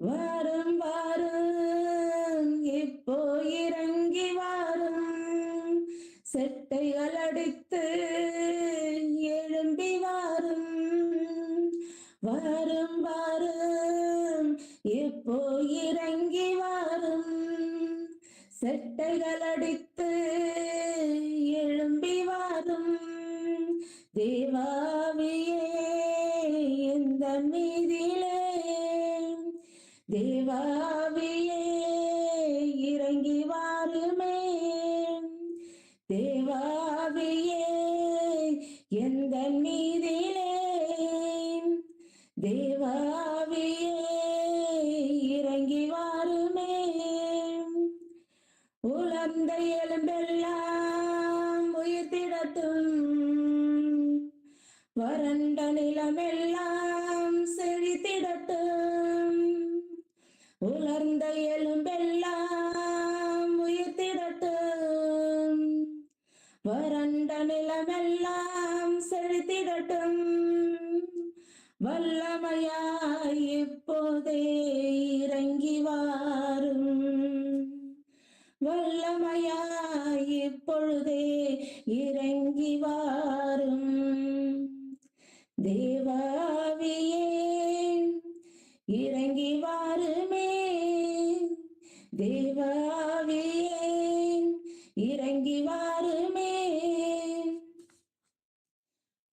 வரும் வரும் இப்போ இறங்கி வரும். செட்டைகள் அடி தேவாவியே வல்லமையாய் இப்பொழுதே இறங்கி வாரும். தேவாவியே இறங்கி வாருமே. தேவாவியே இறங்கி வாருமே.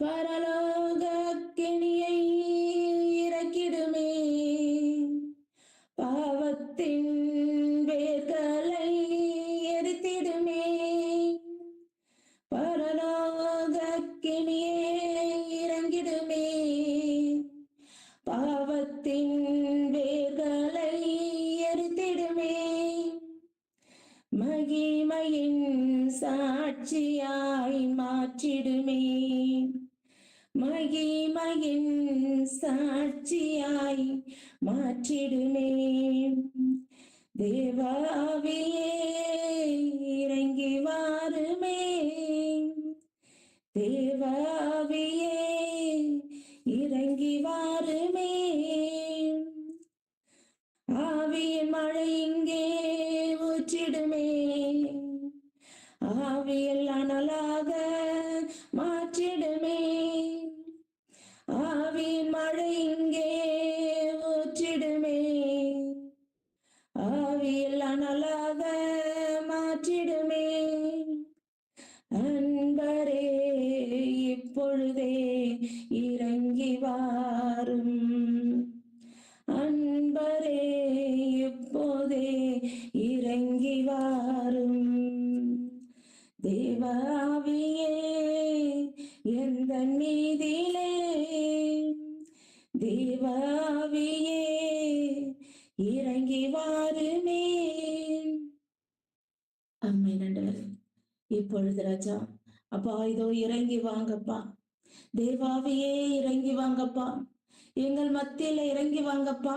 பரலோக கிணியை ஊற்றிடுமே ஆவியல் ஆனால் தேவாவியே இறங்கி வாருமே அம்மை நண்டவர் இப்பொழுது ராஜா அப்பா இதோ இறங்கி வாங்கப்பா. தேவாவியே இறங்கி வாங்கப்பா. எங்கள் மத்தியில இறங்கி வாங்கப்பா.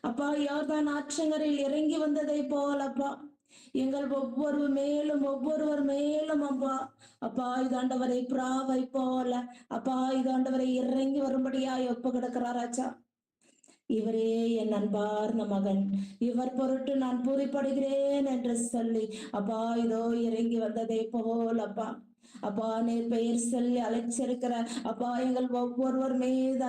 அப்பா யார்தான் ஆற்றங்கரையில் இறங்கி வந்ததை போலப்பா. எங்கள் ஒவ்வொரு மேலும் ஒவ்வொருவர் மேலும் அப்பா. அப்பா இதாண்டவரை பிராவை போல. அப்பா இதாண்டவரை இறங்கி வரும்படியாய் ஒப்பு கிடக்கிறாராச்சா இவரே என் அன்பார்ந்த மகன். இவர் பொருட்டு நான் பூரிப்படுகிறேன் என்று சொல்லி அப்பா இதோ இறங்கி வந்ததை போல் அப்பா. அப்பா நீர் பெயர் சொல்லி அழைச்சிருக்கிற அப்பா எங்கள் ஒவ்வொருவர் மீது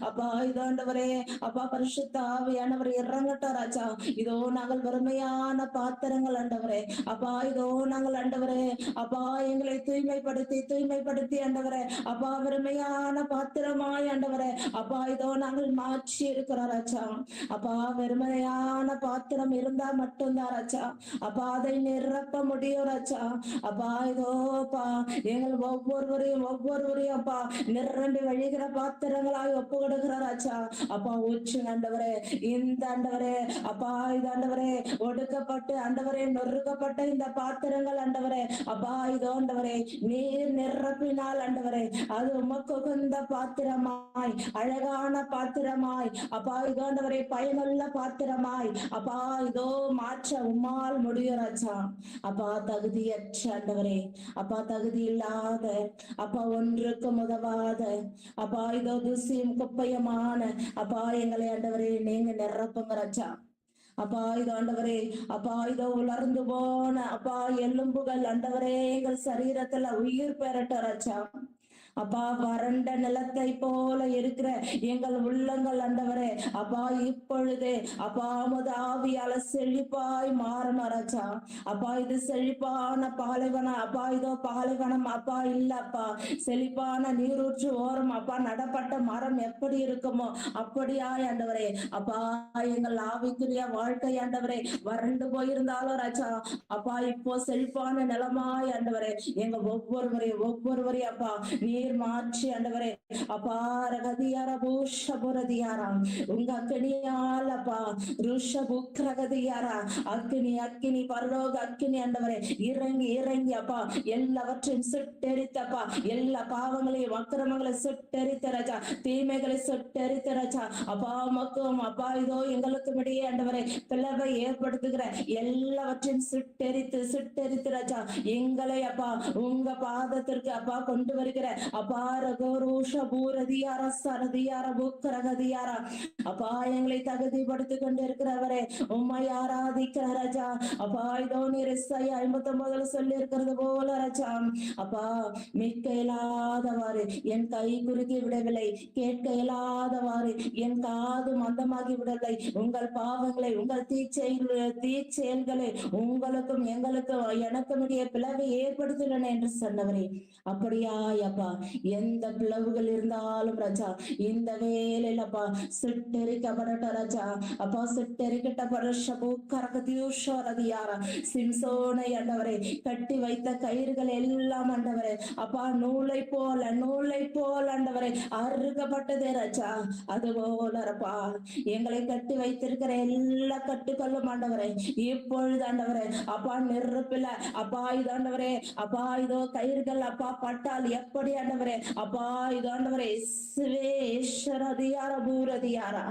அப்பா இதாண்டவரே. அப்பா பரிசுத்த ஆவியானவர் இறங்கட்டா ராஜா. இதோ நாங்கள் வறுமையான பாத்திரங்கள் ஆண்டவரே அப்பா இதோ நாங்கள் ஆண்டவரே அப்பா எங்களை தூய்மைப்படுத்தி தூய்மைப்படுத்தி ஆண்டவரே அப்பா வெறுமையான பாத்திரமாய் ஆண்டவரே அப்பா இதோ நாங்கள் மாற்றி இருக்கிறோம் ராஜா. அப்பா வெறுமையான பாத்திரம் இருந்தா மட்டும்தான் ராஜா. அப்பா அதை நிரப்ப முடியும் ராஜா. அப்பா இதோ பா எங்கள் ஒவ்வொருவரையும் ஒவ்வொருவரையும் அப்பா நிரம்பி வழிகிற பாத்திரங்களாய் ஒப்பு கொடுக்கிறார் ஆச்சா அப்பா உச்சு ஆண்டவரே இந்த ஆண்டவரே அப்பா இது ஆண்டவரே ஒடுக்கப்பட்டு ஆண்டவரே நொறுக்கப்பட்ட இந்த பாத்திரங்கள் ஆண்டவரே அப்பா இதோ ஆண்டவரே நீர் நிரப்பினால் ஆண்டவரே அது உமக்கு குந்த பாத்திரமாய் அழகான பாத்திரமாய் அப்பா இதோ ஆண்டவரே பயனுள்ள பாத்திரமாய் அப்பா இதோ மாற்ற உம்மால் முடியும் ராஜா. அப்பா தகுதியற்ற ஆண்டவரே அப்பா தகுதி தகுதி இல்லாத அப்பா ஒன்றுக்கும் உதவாத அப்பா இதோ துசியும் குப்பையமான அப்பா எங்களை ஆண்டவரே நீங்க நிரப்புங்க ரச்சா அப்பா இது ஆண்டவரே அப்பா இதோ உலர்ந்து போன அப்பா எலும்புகள் ஆண்டவரே எங்கள் சரீரத்துல உயிர் பெறட்ட ரச்சா அப்பா வறண்ட நிலத்தை போல இருக்கிற எங்கள் உள்ளங்கள் ஆண்டவரே அப்பா இப்பொழுதே அப்பா முத ஆவியால செழிப்பாய் மாறணும் ராஜா. அப்பா இது செழிப்பான பாலைவனம் அப்பா இதோ பாலைவனம் அப்பா இல்ல அப்பா. செழிப்பான நீரூற்று ஓரம் அப்பா நடப்பட்ட மரம் எப்படி இருக்குமோ அப்படியாய் ஆண்டவரே அப்பா எங்கள் ஆவிக்குரிய வாழ்க்கை ஆண்டவரே வறண்டு போயிருந்தாலும் ராஜா. அப்பா இப்போ செழிப்பான நிலமாய் ஆண்டவரே எங்க ஒவ்வொருவரையும் ஒவ்வொருவரையும் அப்பா நீ நீர் மாற்றி ஆண்டவரே. அப்பா ரகதியார பூஷபுரதியாரா. உங்க அக்கினியால் அப்பா ருஷபுக்ரகதியாரா அக்கினி அக்கினி பரலோக அக்கினி ஆண்டவரே. இறங்கி இறங்கி அப்பா எல்லாவற்றையும் சுட்டெரித்தப்பா எல்லா பாவங்களையும் அக்கிரமங்களை சுட்டெரித்த ராஜா. தீமைகளை சுட்டெரித்த ராஜா. அப்பா மக்கும் அப்பா இதோ எங்களுக்கும் இடையே ஆண்டவரே பிளவை ஏற்படுத்துகிற எல்லாவற்றையும் சுட்டெரித்து சுட்டெரித்து ராஜா. எங்களை அப்பா உங்க பாதத்திற்கு அப்பா கொண்டு வருகிற அபார கௌரூஷ பூரதியார சரதியார புக்கரகதியார அப்பா எங்களை தகுதிப்படுத்திக் கொண்டிருக்கிறவரே உம்மை ஆராதிக்கிற ராஜா. அப்பா இதோ நீர் இசை ஐம்பத்தி ஒன்பதுல சொல்லி இருக்கிறது போல ராஜா. அப்பா மிக்க இயலாதவாறு என் கை குறுகி விடவில்லை. கேட்க இயலாதவாறு என் காது மந்தமாகி விடவில்லை. உங்கள் பாவங்களை உங்கள் தீச்செயல் தீச்செயல்களை உங்களுக்கும் எங்களுக்கும் எனக்கும் இடையே பிளவை ஏற்படுத்தினேன் என்று சொன்னவரே. அப்படியா அப்பா எந்த பிளவுகள் இருந்தாலும் ராஜா இந்த வேலையிலப்பா அப்பா ராஜா. அப்பா சுட்டெரிக்கிட்ட கரகதியோஷோ ரதியாரா சிம்சோனை ஆண்டவரே கட்டி வைத்த கயிறுகள் எல்லாம் ஆண்டவரே. அப்பா நூலை போல நூலை போல ஆண்டவரே அறுக்கப்பட்டதே ராஜா. அது போலப்பா எங்களை கட்டி வைத்திருக்கிற எல்லா கட்டுக்கல்லும் ஆண்டவரே இப்பொழுது ஆண்டவரே அப்பா நெருப்பில அப்பா இதாண்டவரே அப்பா இதோ கயிறுகள் அப்பா பட்டால் எப்படி ஆண்டவரே ஆண்டவரே. அப்பா இது ஆண்டவரே அதிகார பூரதியாரா.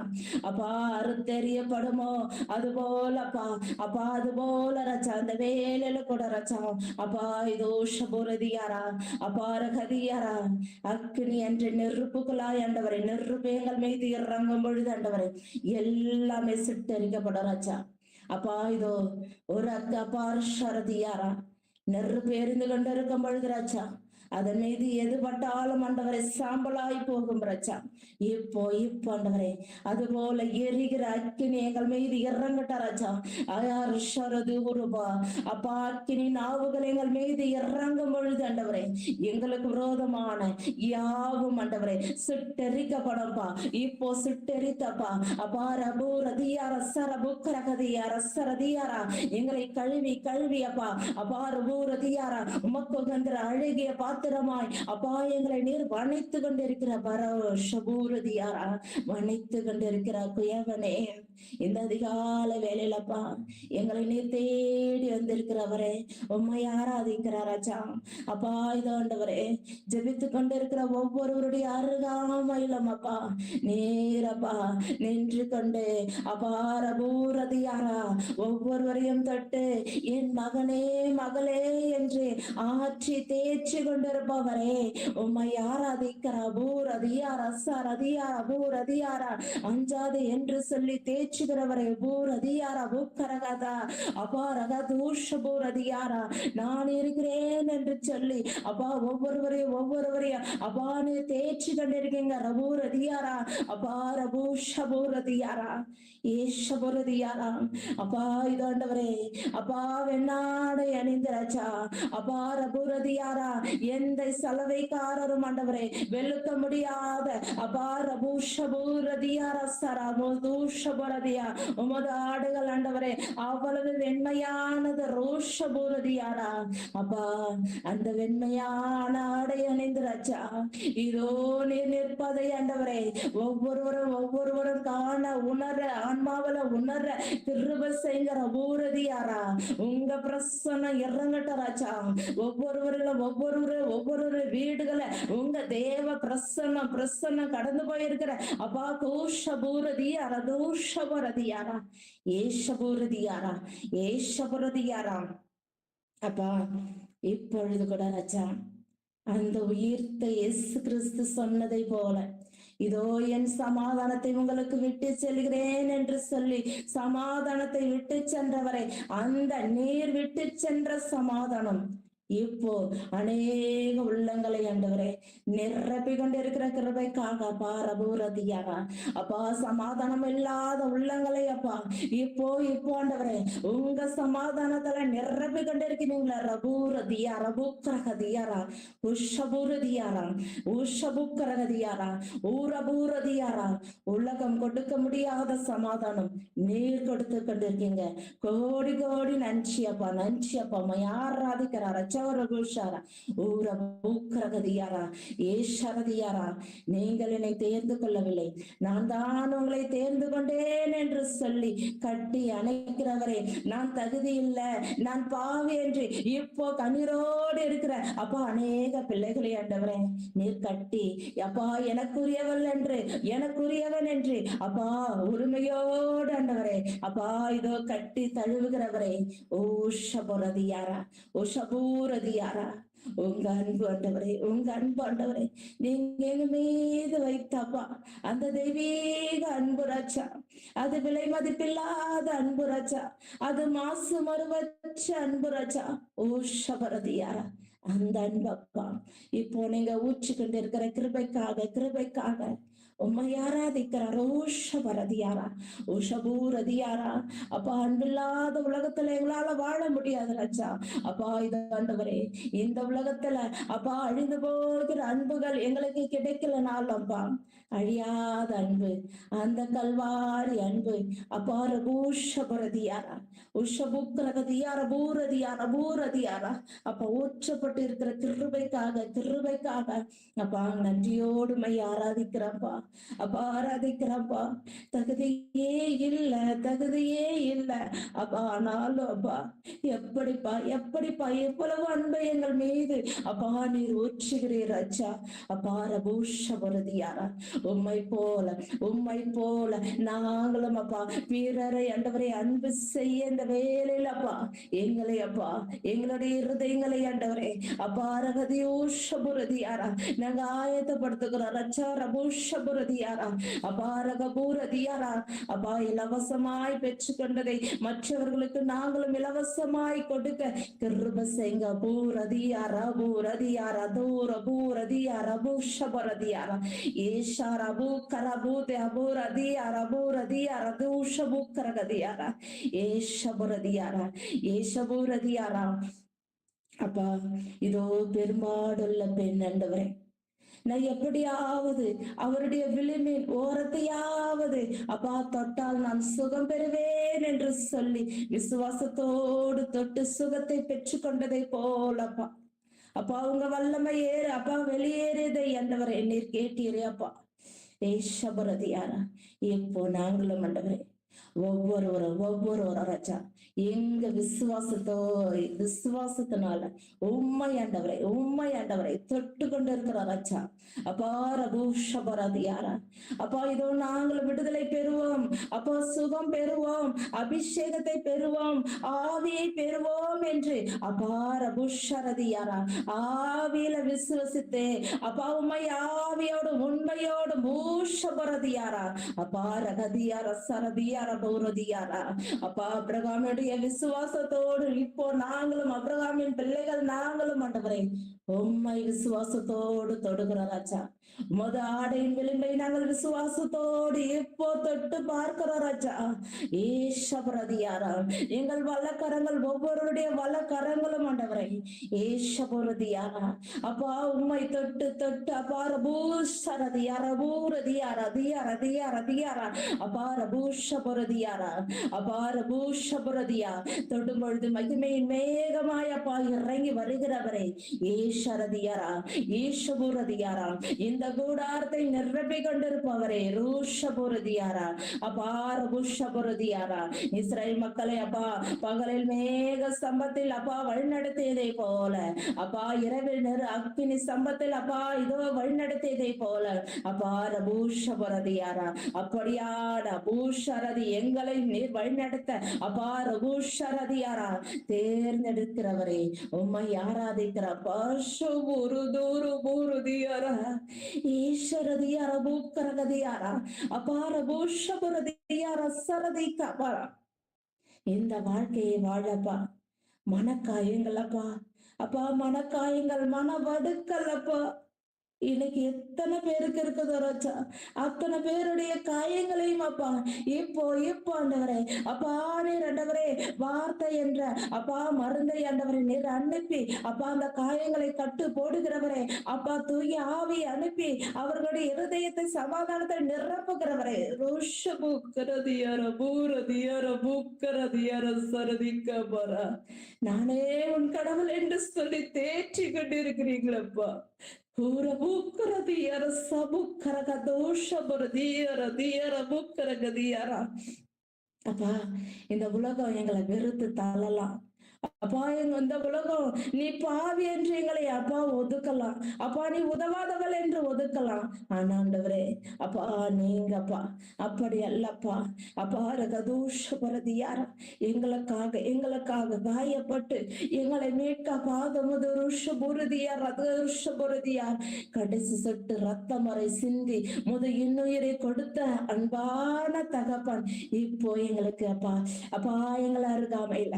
அப்பா அறுத்தெறியப்படுமோ அது போலப்பா அப்பா அது போல ரச்சா அந்த வேலையில கூட ரச்சா அப்பா இதோ பூரதியாரா அப்பா ரகதியாரா. அக்னி என்று நெருப்புக்குள்ளாய் ஆண்டவரே. நெருப்பு எங்கள் மீது இறங்கும் பொழுது ஆண்டவரே எல்லாமே சுட்டரிக்கப்படும் ராஜா அப்பா இதோ ஒரு அக்கா பார் ஷரதியாரா நெருப்பு எரிந்து கொண்டிருக்கும் பொழுது ராஜா அதன் மீது எது பட்டாலும் ஆண்டவரை சாம்பலாய் போகும் ரச்சா இப்போ இப்போ ஆண்டவரே அது போல எரிகிற அக்கினி எங்கள் மீது இறங்கட்ட ராஜா. அயார் ஷரது உருபா. அப்பா அக்கினி நாவுகள் எங்கள் மீது இறங்கும் பொழுது ஆண்டவரே எங்களுக்கு விரோதமான யாவும் ஆண்டவரே சுட்டெரிக்கப்படப்பா இப்போ சுட்டெரித்தப்பா. அப்பா ரபு ரதியார சரபு கரகதியார சரதியாரா. எங்களை கழுவி கழுவி அப்பா. அப்பா ரபு ரதியாரா உமக்கு உகந்திர அழகிய பாத்திரமாய் அப்பா அபாயங்களை நீர் வனைத்து கொண்டிருக்கிற பரோ ஷபூரதியாரா வனைத்து கொண்டிருக்கிறார் குயவனே. இந்த அதிகால வேலையிலப்பா எங்களை நீர் தேடி வந்திருக்கிறவரே உம்மை ஆராதிக்கிறாராச்சா அப்பா இதாண்டவரே ஜெபித்து கொண்டிருக்கிற ஒவ்வொருவருடைய அருகாமையிலும் அப்பா நீரப்பா நின்று கொண்டு அபார பூரதியாரா ஒவ்வொருவரையும் தொட்டு என் மகனே மகளே என்று ஆற்றி தேய்ச்சி கொண்டிருப்பவரே உம்மை ஆராதிக்கிறா பூரதியாரா சாரதியாரா பூரதியாரா அஞ்சாது என்று சொல்லி தே தேய்ச்சுகிறவரே கரகாதா? அப்பா ரகா தூஷ பூரதியாரா நான் இருக்கிறேன் என்று சொல்லி அப்பா ஒவ்வொருவரையும் ஒவ்வொருவரையும் அப்பான்னு தேய்ச்சி கொண்டிருக்கீங்க ரபூரதியாரா அப்பா ரபூஷபூரதியாரா ஏஷபுரதியாரா அப்பா இதாண்டவரே அப்பா வெண்ணாடை அணிந்த ராஜா. அப்பா ரபூரதியாரா எந்த சலவைக்காரரும் ஆண்டவரே வெளுக்க முடியாத அப்பா ரபூஷபூரதியாரா சரா தூஷபுரதியா உமது ஆடுகள் ஆண்டவரே அவ்வளவு வெண்மையானது ரோஷபூரதியாரா அப்பா அந்த வெண்மையான ஆடை அணிந்து ராஜா இதோ நீர் நிற்பதை ஆண்டவரே. ஒவ்வொருவரும் ஒவ்வொருவரும் காண உணர ஆன்மாவில உணர கிருப செய்கிற பூரதியாரா உங்க பிரசன்னம் இறங்கட்ட ராஜா. ஒவ்வொருவரிலும் ஒவ்வொரு ஒவ்வொரு வீடுகளை உங்க தேவ பிரசன்னம் பிரசன்னம் கடந்து போயிருக்கிற அப்பா தோஷ பூரதி அரதோஷ ஏஷபூரதியாரா ஏஷபுரதியாரா அப்பா இப்பொழுது கூட ராஜா அந்த உயிர்த்த இயேசு கிறிஸ்து சொன்னதை போல இதோ என் சமாதானத்தை உங்களுக்கு விட்டு செல்கிறேன் என்று சொல்லி சமாதானத்தை விட்டு சென்றவரை அந்த நீர் விட்டு சென்ற சமாதானம் இப்போ அநேக உள்ளங்களை ஆண்டவரே நிரப்பி கொண்டிருக்கிற கிருபைக்காக பாரபூரதியாக அப்பா சமாதானம் இல்லாத உள்ளங்களை அப்பா இப்போ இப்போ ஆண்டவரே உங்க சமாதானத்துல நிரப்பி கொண்டிருக்கிறீங்களா? ரபூரதியா ரபூக்கரகதியாரா உஷபூரதியாரா உஷபுக்கரகதியாரா ஊரபூரதியாரா உலகம் கொடுக்க முடியாத சமாதானம் நீர் கொடுத்து கொண்டிருக்கீங்க. கோடி கோடி நன்றி அப்பா நன்றி அப்பா. யார் ரச்சவர ஊர ஏஷரதியாரா நீங்கள் என்னை தேர்ந்து கொள்ளவில்லை. நான் தான் உங்களை தேர்ந்து கொண்டேன் என்று சொல்லி கட்டி அணைக்கிறவரே நான் தகுதி இல்லை. நான் பாவி என்று இப்போ கண்ணீரோடு இருக்கிற அப்பா அநேக பிள்ளைகளை ஆண்டவரே நீர் கட்டி அப்பா எனக்குரியவள் என்று எனக்குரியவன் என்று அப்பா உரிமையோடு ஆண்டவரே அப்பா இதோ கட்டி தழுவுகிறவரே. சொல்றது யாரா உங்க அன்பு ஆண்டவரே உங்க அன்பு ஆண்டவரே நீங்க எங்க மீது வைத்தப்பா. அந்த தெய்வீக அன்பு ராஜா அது விலை மதிப்பில்லாத அன்பு ராஜா அது மாசு மறுவற்ற அன்பு ராஜா. ஓஷபரதியாரா அந்த அன்பப்பா. இப்போ நீங்க ஊற்றி கொண்டிருக்கிற கிருபைக்காக கிருபைக்காக உண்மை ஆராதிக்கிறார். ஓஷ வரதியாரா உஷபூரதியாரா அப்பா அன்பில்லாத உலகத்துல எங்களால வாழ முடியாது ராஜா. அப்பா இது ஆண்டவரே இந்த உலகத்துல அப்பா அழிந்து போகிற அன்புகள் எங்களுக்கு கிடைக்கலனாலும் அப்பா அழியாத அன்பு அந்த கல்வாரி அன்பு. அப்பார பூஷபரதியாரா உஷபுக்கரகதியார பூரதியார பூரதியாரா அப்ப ஊற்றப்பட்டு இருக்கிற கிருபைக்காக கிருபைக்காக. அப்பா நன்றியோடு மை ஆராதிக்கிறப்பா. அப்பா ஆராதிக்கிறப்பா. தகுதியே இல்ல தகுதியே இல்ல. அப்பா ஆனாலும் அப்பா எப்படிப்பா எப்படிப்பா எவ்வளவு அன்பை எங்கள் மீது. அப்பா நீர் ஊற்றுகிறீர் அச்சா. அப்பார பூஷபரதியாரா உம்மை போல உம்மை போல. நாங்களும் அப்பா பிறரை அண்டவரை அன்பு செய்ய இந்த வேலையில அப்பா எங்களை அப்பா எங்களுடைய இருதயங்களை அண்டவரே அப்பா ரகதி ஊஷபுரதியாரா. நாங்க ஆயத்தப்படுத்துகிறோம். ரச்சா ரபூஷபுரதியாரா. அப்பா ரகபூரதியாரா. அப்பா இலவசமாய் பெற்றுக்கொண்டதை மற்றவர்களுக்கு நாங்களும் இலவசமாய் கொடுக்க கிருப செய்ங்க பூரதியாரா பூரதியாரா தூர பூரதியாரா பூஷபுரதியாரா ஏஷாரா பூக்கரபூதே அபூரதியாரா பூரதியாரா தூஷபூக்கரகதியாரா ஏஷபுரதியாரா ஏஷபூரதியாரா அப்பா இதோ பெருமாடுள்ள பெண் ஆண்டவரே நான் எப்படியாவது அவருடைய விளிம்பின் ஓரத்தையாவது அப்பா தொட்டால் நான் சுகம் பெறுவேன் என்று சொல்லி விசுவாசத்தோடு தொட்டு சுகத்தை பெற்றுக்கொண்டதை போலப்பா அப்பா. உங்க வல்லமை ஏறு. அப்பா வெளியேறுதை என்றவரை நீர் கேட்டீரே அப்பா. ஏஷபரதியாரா இப்போ நாங்களும் ஆண்டவரே ஒவ்வொருவரும் ஒவ்வொருவரும் ராஜா எங்க விசுவாசத்தோ விசுவாசத்தினால உண்மை ஆண்டவரை உண்மை ஆண்டவரை தொட்டு கொண்டு இருக்கிற ராஜா அபார பூஷபரதியாரா அப்பா இதோ நாங்கள் விடுதலை பெறுவோம். அப்பா சுகம் பெறுவோம். அபிஷேகத்தை பெறுவோம். ஆவியை பெறுவோம் என்று. அபார புஷரதியாரா ஆவியில விசுவசித்தே. அப்பா உண்மை ஆவியோடு உண்மையோடு பூஷபரதியாரா யாரா? அப்பா சரதியார பௌரதியாரா அப்பா அப்ரகாமுடைய விசுவாசத்தோடு இப்போ நாங்களும் அப்ரகாமின் பிள்ளைகள் நாங்களும் ஆண்டவரே உம்மை விசுவாசத்தோடு தொடுகிற ராஜா. முத ஆடையின் விளிம்பை நாங்கள் விசுவாசத்தோடு இப்போ தொட்டு பார்க்கிறோம் ராஜா. ஏஷபரதியாரா எங்கள் வல்லக்கரங்கள் ஒவ்வொருடைய வல்லக்கரங்களும் ஆண்டவரை. ஏஷபரதியாரா அப்பா உம்மை தொட்டு தொட்டு அப்பார பூஷரதியார பூரதியாரா தியாரா தியாரா தியாரா அபார பூஷபரதியாரா அபார பூஷபரதியா தொடும் பொழுது மகிமையின் மேகமாய் அப்பா இறங்கி வருகிறவரை. ஏ ஈஸ்வரதியாரா ஈஸ்வரதியாரா இந்த கூடாரத்தை நிரப்பிக் கொண்டிருப்பவரே ரூஷபுரதியாரா அபார புஷபுரதியாரா இஸ்ரேல் மக்களை அப்பா பகலில் மேக ஸ்தம்பத்தில் அப்பா வழிநடத்தியதை போல அப்பா இரவில் நெரு அக்னி ஸ்தம்பத்தில் அப்பா இதோ வழிநடத்தியதை போல அப்பா ரபூஷபுரதியாரா அப்படியான பூஷரதி எங்களை நீர் வழிநடத்த அப்பா ரபூஷரதியாரா தேர்ந்தெடுக்கிறவரே உம்மை ஆராதிக்கிற பசு ஒரு தூரு பூருதியார ஈஸ்வரதியார பூக்கரகதியார அபார பூஷபுரதியார இந்த வாழ்க்கையை வாழப்பா. மனக்காயங்கள் அப்பா. அப்பா மனக்காயங்கள் மன வடுக்கல் அப்பா. இன்னைக்கு எத்தனை பேருக்கு இருக்குது ராஜா? அத்தனை பேருடைய காயங்களையும் அப்பா இப்போ இப்போ ஆண்டவரே அப்பா நீர் ஆண்டவரே வார்த்தை என்ற அப்பா மருந்தை ஆண்டவரை நீர் அனுப்பி அப்பா அந்த காயங்களை கட்டு போடுகிறவரே அப்பா தூய ஆவி அனுப்பி அவர்களுடைய இருதயத்தை சமாதானத்தை நிரப்புகிறவரே. நானே உன் கடவுள் என்று சொல்லி தேற்றி கொண்டிருக்கிறீங்களப்பா. பூர பூக்கரதியார சபுக்கரக தோஷ புரதியார தியார பூக்கரகதியார அப்பா இந்த உலகம் எங்களை வெறுத்து தள்ளலாம் அப்பா எங்க இந்த உலகம் நீ பாவி என்று எங்களை அப்பா ஒதுக்கலாம். அப்பா நீ உதவாதவள் என்று ஒதுக்கலாம். ஆனாண்டவரே அப்பா நீங்கப்பா அப்படி அல்லப்பா. அப்பா ரகதூஷ பரதியாரா எங்களுக்காக எங்களுக்காக காயப்பட்டு எங்களை மீட்க பாதமுது ருஷ புருதியார் ரதருஷ புருதியார் கடைசி சொட்டு ரத்தம் வரை சிந்தி முது இன்னுயிரை கொடுத்த அன்பான தகப்பன் இப்போ எங்களுக்கு அப்பா அப்பா எங்களை அருகாமையில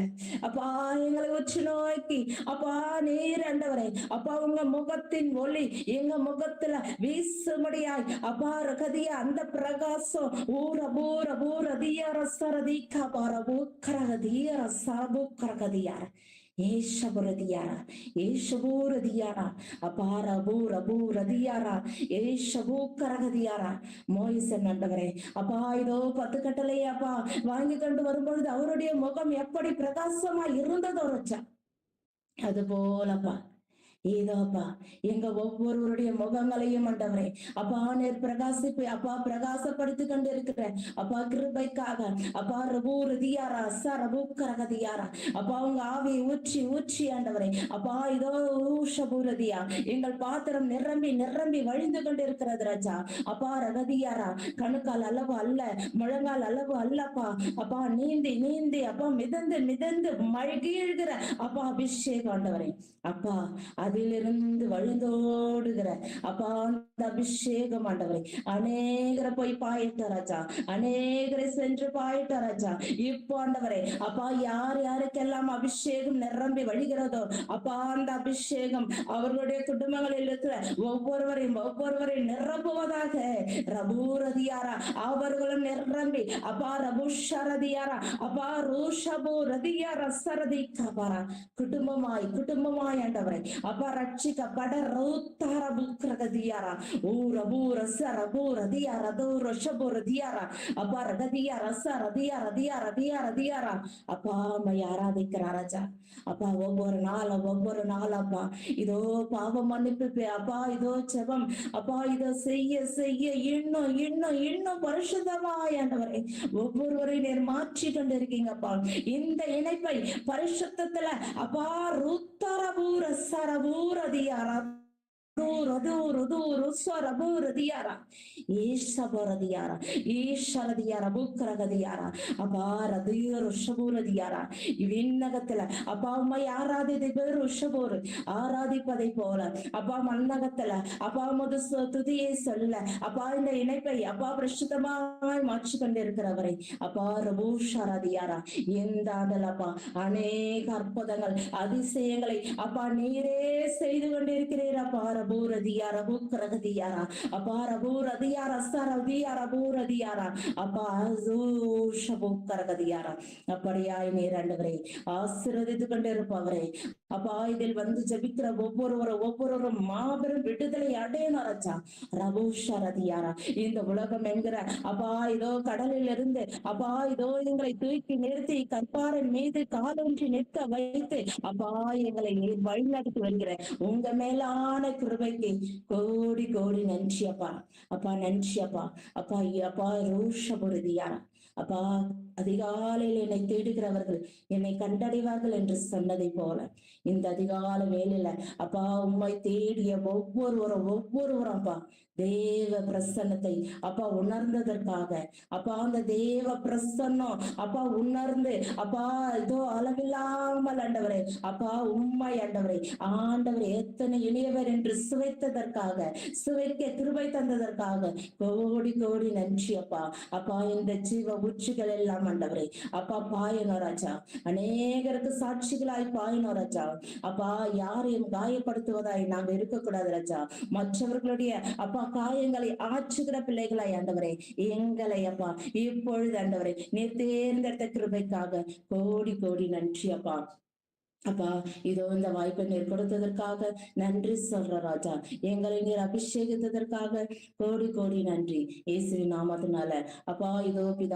அப்பா எங்களை உற்று நோக்கி அப்பா நீர் ஆண்டவரே அப்பா உங்க முகத்தின் ஒளி எங்க முகத்துல வீசும்படியாய் அப்பா ரகதிய அந்த பிரகாசம் ஊர பூர பூர தீயர சரதி கபார பூக்கரகதீயர சரபூக்கரகதியார ஏஷபுரதியாரா ஏஷபோரதியாரா அபாரபோ ரபோ ரதியாரா ஏஷபோ கரகதியாரா மோயிசன் ஆண்டவரே அப்பா இதோ பத்து கட்டளையே அப்பா வாங்கி கொண்டு வரும்பொழுது அவருடைய முகம் எப்படி பிரகாசமா இருந்ததோ ரச்சா அது போலப்பா ஏதோப்பா எங்க ஒவ்வொருவருடைய முகங்களையும் ஆண்டவரே அப்பா நேர் பிரகாசிப்பு அப்பா பிரகாசப்படுத்தி கொண்டு இருக்கிற அப்பா கிருபைக்காக அப்பா ரபு ரதியாரா ச ரபு கரகதியாரா அப்பா உங்க ஆவி ஊற்றி ஊற்றி ஆண்டவரே அப்பா இதோ ஊஷபூரதியா எங்கள் பாத்திரம் நிரம்பி நிரம்பி வழிந்து கொண்டு இருக்கிறது ராஜா அப்பா ரகதியாரா கணுக்கால் அளவு அல்ல முழங்கால் அளவு அல்லப்பா அப்பா நீந்தி நீந்தி அப்பா மிதந்து மிதந்து மழ்கீழ்கிற அப்பா அபிஷேகம் ஆண்டவரே அப்பா அதிலிருந்து வழுந்தோடுகிற அப்பா அந்த அபிஷேகம் ஆண்டவரை. அநேகரை போய் பாயிட்ட ராஜா அநேகரை சென்று பாயிட்ட ராஜா. இப்போ ஆண்டவரே அப்பா யார் யாருக்கெல்லாம் அபிஷேகம் நிரம்பி வழிகிறதோ அப்பா அந்த அபிஷேகம் அவர்களுடைய குடும்பங்களில் இருக்கிற ஒவ்வொருவரையும் ஒவ்வொருவரையும் நிரம்புவதாக. ரபூரதியாரா அவர்களும் நிரம்பி அப்பா ரபுஷரதியாரா அப்பா ரூஷபு ரதியாரா சரதி கபாரா. குடும்பமாய் குடும்பமாய் ஆண்டவரை அப்பா ரட்சிக்கப்பட ரௌத்தார புக்ரகதியாரா ஊர பூர சர பூர தியார தூர ஷபுர தியாரா அப்பா ரகதியா ரச ரதியா ரதியா ரதியா ரதியாரா அப்பா அம்மை ஆராதிக்கிறா ராஜா அப்பா ஒவ்வொரு நாளும் ஒவ்வொரு நாளும் அப்பா இதோ பாவம் மன்னிப்பு அப்பா இதோ செபம். அப்பா இதோ செய்ய செய்ய இன்னும் இன்னும் இன்னும் பரிசுத்தமாய் ஆண்டவரே. ஒவ்வொருவரையும் நேர் மாற்றி கொண்டு இருக்கீங்கப்பா இந்த இணைப்பை பரிசுத்தத்துல அப்பா ருத்தரபூர சரபூரதியாரா ದೂರ விண்ணகத்துல அப்பா உம்மை ஆராதிதை பேர் ஷபூர் ஆராதிப்பதை போல அப்பா மண்ணகத்துல அப்பா முது துதியை சொல்ல அப்பா இந்த இணைப்பை அப்பா பிரசுத்தமாய் மாற்றி கொண்டிருக்கிறவரை அப்பா ரபூஷாராதியாரா எந்த ஆண்டல் அப்பா? அநேக அற்புதங்கள் அதிசயங்களை அப்பா நீரே செய்து கொண்டிருக்கிறீர் அப்பா ரபோ ரதியா ரபோ கரகதியாரா அப்பா ரபோ ரதியாரா சரதியா ரபோ ரதியாரா அப்பா அசோ ஷபோ கரகதியாரா அப்படியாய் நீர் ஆண்டவரே கொண்டிருப்பவரே. அப்பா இதில் வந்து ஜபிக்கிற ஒவ்வொருவரும் ஒவ்வொருவரும் மாபெரும் விடுதலை அடையணும் ராஜா. ரபோ ஷரதியாரா இந்த உலகம் என்கிற அப்பா இதோ கடலில் இருந்து அப்பா இதோ எங்களை தூக்கி நிறுத்தி கற்பாரின் மீது காலொன்றி நிற்க வைத்து அப்பா எங்களை நீர் வழிநடத்தி வருகிற உங்க மேலான கிருபைக்கு கோடி கோடி நன்றி அப்பா அப்பா நன்றி அப்பா அப்பா அப்பா ரோஷ அப்பா அதிகாலையில் என்னை தேடுகிறவர்கள் என்னை கண்டடைவார்கள் என்று சொன்னதை போல இந்த அதிகால வேலையில அப்பா உண்மை தேடிய ஒவ்வொருவரும் ஒவ்வொருவரும் அப்பா தேவ பிரசன்னத்தை அப்பா உணர்ந்ததற்காக அப்பா அந்த தேவ பிரசன்னம் அப்பா உணர்ந்து அப்பா இதோ அளவில்லாமல் ஆண்டவரே அப்பா உண்மை ஆண்டவரே ஆண்டவர் எத்தனை இளையவர் என்று சுவைத்ததற்காக சுவைக்க கிருபை தந்ததற்காக கோடி கோடி நன்றி அப்பா. அப்பா இந்த ஜீவ உச்சிகள் எல்லாம் ஆண்டவரே. அப்பா பாயனோ ராஜா. அநேகருக்கு சாட்சிகளாய் பாயனோ ராஜா. அப்பா யாரையும் காயப்படுத்துவதாய் நாங்க இருக்கக்கூடாது ராஜா. மற்றவர்களுடைய அப்பா காயங்களை ஆற்றுகிற பிள்ளைகளாய் ஆண்டவரே. எங்களை அப்பா இப்பொழுது ஆண்டவரே நீர் தேர்ந்தெடுத்த கிருபைக்காக கோடி கோடி நன்றி அப்பா. அப்பா இதோ இந்த வாய்ப்பை நீர் கொடுத்ததற்காக நன்றி சொல்ற ராஜா. எங்களை நீர் அபிஷேகித்ததற்காக கோடி கோடி நன்றி. இயேசுவின் நாமத்தினால. அப்பா இதோ பிதா